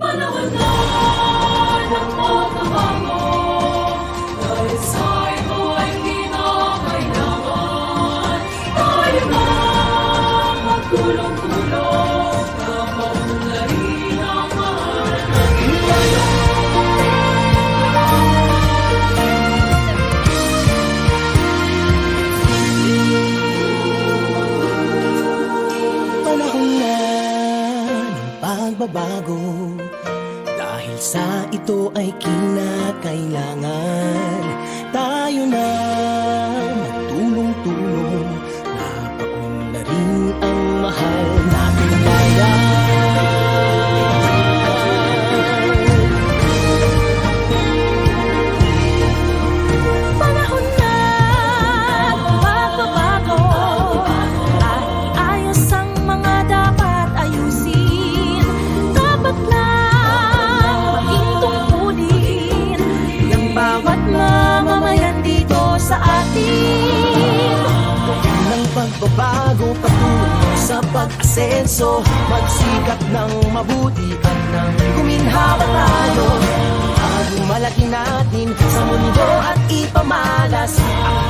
Panahon na ng pagbabago Dahil sa ito ay kinakailangan Tayo na magtulong-tulong Na maunlarin ang Panahon na ng pagbabago sa ito ay kinakailangan. Tayo na Magbabago patungo sa pag-asenso. Magsikat ng mabuti at ng guminhawa tayo. Ang malaki natin sa mundo at ipamalas. Ang